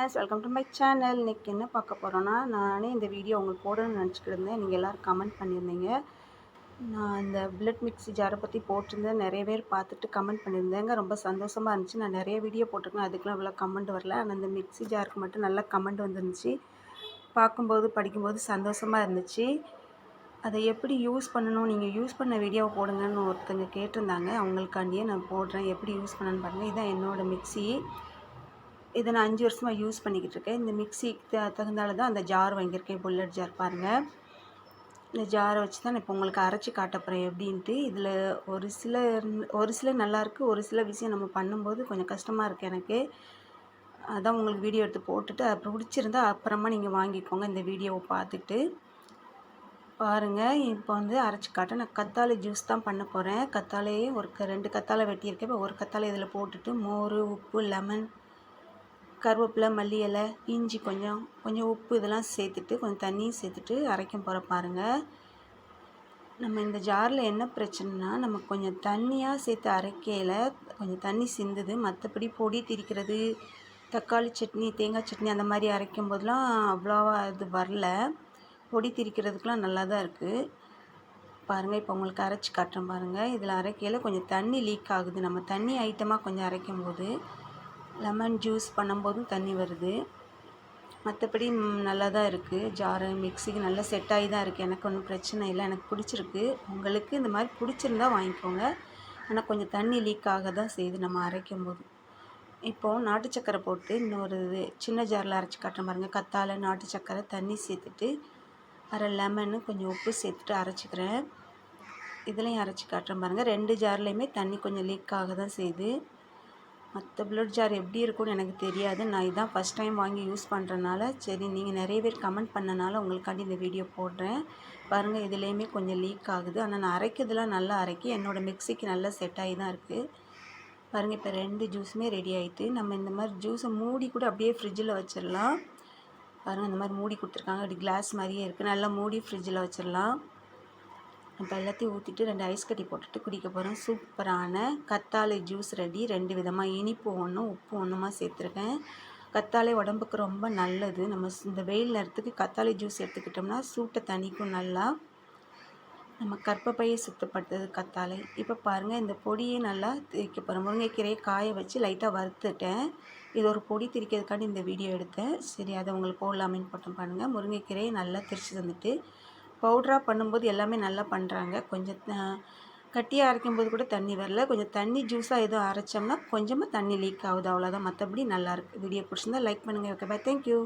Friends welcome to my channel. இன்றைக்கி என்ன பார்க்க போகிறோன்னா நானே இந்த வீடியோ உங்களுக்கு போடணும்னு நினச்சிக்கிட்டு இருந்தேன். நீங்கள் எல்லோரும் கமெண்ட் பண்ணியிருந்தீங்க. நான் இந்த பிளட் மிக்ஸி ஜாரை பற்றி போட்டிருந்தேன். நிறைய பேர் பார்த்துட்டு கமெண்ட் பண்ணியிருந்தேங்க. ரொம்ப சந்தோஷமாக இருந்துச்சு. நான் நிறைய வீடியோ போட்டிருக்கேன். அதுக்கெலாம் இவ்வளோ கமெண்ட் வரல. ஆனால் இந்த மிக்ஸி ஜாருக்கு மட்டும் நல்லா கமெண்ட் வந்துருந்துச்சு. பார்க்கும்போது படிக்கும்போது சந்தோஷமாக இருந்துச்சு. அதை எப்படி யூஸ் பண்ணணும்? நீங்கள் யூஸ் பண்ண வீடியோவை போடுங்கன்னு ஒருத்தங்க கேட்டிருந்தாங்க. அவங்களுக்காண்டியே நான் போடுறேன். எப்படி யூஸ் பண்ணணும்னு பாருங்கள் இதுதான் என்னோடய மிக்ஸி இதை நான் அஞ்சு வருஷமாக யூஸ் பண்ணிக்கிட்டு இருக்கேன் இந்த மிக்சிக்கு தகுந்தால தான் அந்த ஜார் வாங்கியிருக்கேன். புல்லட் ஜார் பாருங்கள் இந்த ஜாரை வச்சு தான் நான் இப்போ உங்களுக்கு அரைச்சி காட்ட போகிறேன் எப்படின்ட்டு இதில் ஒரு சில ஒரு சில நல்லாயிருக்கு ஒரு சில விஷயம் நம்ம பண்ணும்போது கொஞ்சம் கஷ்டமாக இருக்குது எனக்கு. அதான் உங்களுக்கு வீடியோ எடுத்து போட்டுட்டு அப்புறம் பிடிச்சிருந்தா அப்புறமா நீங்கள் வாங்கிக்கோங்க. இந்த வீடியோவை பார்த்துட்டு. பாருங்கள் இப்போ வந்து அரைச்சி காட்ட நான் கத்தாழை ஜூஸ் தான் பண்ண போகிறேன் கத்தாழையே ஒரு ரெண்டு கத்தாழை வெட்டியிருக்கேன். இப்போ ஒரு கத்தாழை இதில் போட்டுட்டு மோர் உப்பு லெமன் கருவேப்பிலை மல்லி இலை இஞ்சி கொஞ்சம் கொஞ்சம் உப்பு இதெல்லாம் சேர்த்துட்டு கொஞ்சம் தண்ணியும் சேர்த்துட்டு அரைக்க போகிற பாருங்கள் நம்ம இந்த ஜாரில் என்ன பிரச்சனைனா நம்ம கொஞ்சம் தண்ணியாக சேர்த்து அரைக்கையில் கொஞ்சம் தண்ணி சிந்துது. மற்றபடி பொடி திரிக்கிறது தக்காளி சட்னி தேங்காய் சட்னி அந்த மாதிரி அரைக்கும் போதெலாம் அவ்வளோவா இது வரல. பொடி திரிக்கிறதுக்கெலாம் நல்லா தான் இருக்குது பாருங்கள் இப்போ உங்களுக்கு அரைச்சி காட்டுறேன் பாருங்கள் இதில் அரைக்கையில் கொஞ்சம் தண்ணி லீக் ஆகுது. நம்ம தண்ணி ஐட்டமாக கொஞ்சம் அரைக்கும் போது லெமன் ஜூஸ் பண்ணும்போதும் தண்ணி வருது. மற்றபடி நல்லா தான் இருக்குது ஜாரு மிக்சிக்கு நல்லா செட் ஆகி தான் இருக்குது எனக்கு ஒன்றும் பிரச்சனை இல்லை. எனக்கு பிடிச்சிருக்கு. உங்களுக்கு இந்த மாதிரி பிடிச்சிருந்தா வாங்கிக்கோங்க. ஆனால் கொஞ்சம் தண்ணி லீக் ஆக தான் செய்யுது நம்ம அரைக்கும் போது. இப்போது நாட்டு சக்கரை போட்டு இன்னொரு இது சின்ன ஜாரில் அரைச்சி காட்டுற பாருங்கள் கத்தாழை நாட்டு சக்கரை தண்ணி சேர்த்துட்டு அரை லெமனு கொஞ்சம் உப்பு சேர்த்துட்டு அரைச்சிக்கிறேன். இதுலேயும் அரைச்சி காட்டுறேன் பாருங்கள் ரெண்டு ஜார்லேயுமே தண்ணி கொஞ்சம் லீக் ஆக தான் செய்யுது. மற்ற ப்ளட் ஜார் எப்படி இருக்கும்னு எனக்கு தெரியாது. நான் இதான் ஃபஸ்ட் டைம் வாங்கி யூஸ் பண்ணுறனால சரி நீங்கள் நிறைய பேர் கமெண்ட் பண்ணனால உங்களுக்காண்டி இந்த வீடியோ போடுறேன். பாருங்கள் இதுலேயுமே கொஞ்சம் லீக் ஆகுது. ஆனால் நான் அரைக்கிறதுலாம் நல்லா அரைக்கி என்னோடய மிக்சிக்கு நல்லா செட் ஆகி தான் இருக்குது பாருங்கள் இப்போ ரெண்டு ஜூஸுமே ரெடி ஆகிட்டு நம்ம இந்த மாதிரி ஜூஸை மூடி கூட அப்படியே ஃப்ரிட்ஜில் வச்சிடலாம். பாருங்கள் இந்த மாதிரி மூடி கொடுத்துருக்காங்க. அப்படி கிளாஸ் மாதிரியே இருக்குது நல்லா மூடி ஃப்ரிட்ஜில் வச்சிடலாம். இப்போ எல்லாத்தையும் ஊற்றிட்டு ரெண்டு ஐஸ் கட்டி போட்டுட்டு குடிக்க போகிறோம் சூப்பரான கத்தாழை ஜூஸ் ரெடி ரெண்டு விதமாக இனிப்பு ஒன்றும் உப்பு ஒன்றுமா சேர்த்துருக்கேன். கத்தாழை உடம்புக்கு ரொம்ப நல்லது. நம்ம இந்த வெயில் நேரத்துக்கு கத்தாழை ஜூஸ் எடுத்துக்கிட்டோம்னா சூட்டை தணிக்கும் நல்லா. நம்ம கற்பப்பையை சுத்தப்படுத்துறது கத்தாழை. இப்போ பாருங்கள் இந்த பொடியை நல்லா திரிக்க போகிறோம் முருங்கைக்கீரையை காய வச்சு லைட்டாக வறுத்துட்டேன். இது ஒரு பொடி திரிக்கிறதுக்காண்டி இந்த வீடியோ எடுத்தேன். சரி அதை உங்களுக்கு போடலாமேன்னு போட்டோம் பாருங்கள் முருங்கைக்கீரையை நல்லா திரிச்சு தந்துட்டு பவுட்ராக பண்ணும்போது எல்லாமே நல்லா பண்ணுறாங்க கொஞ்சம் கட்டியாக அரைக்கும்போது கூட தண்ணி வரல. கொஞ்சம் தண்ணி ஜூஸாக எதுவும் அரைச்சோம்னா கொஞ்சமாக தண்ணி லீக் ஆகுது. அவ்வளோதான் மற்றபடி நல்லாயிருக்கு வீடியோ பிடிச்சிருந்தா லைக் பண்ணுங்கள் ஓகே பாய் தேங்க்யூ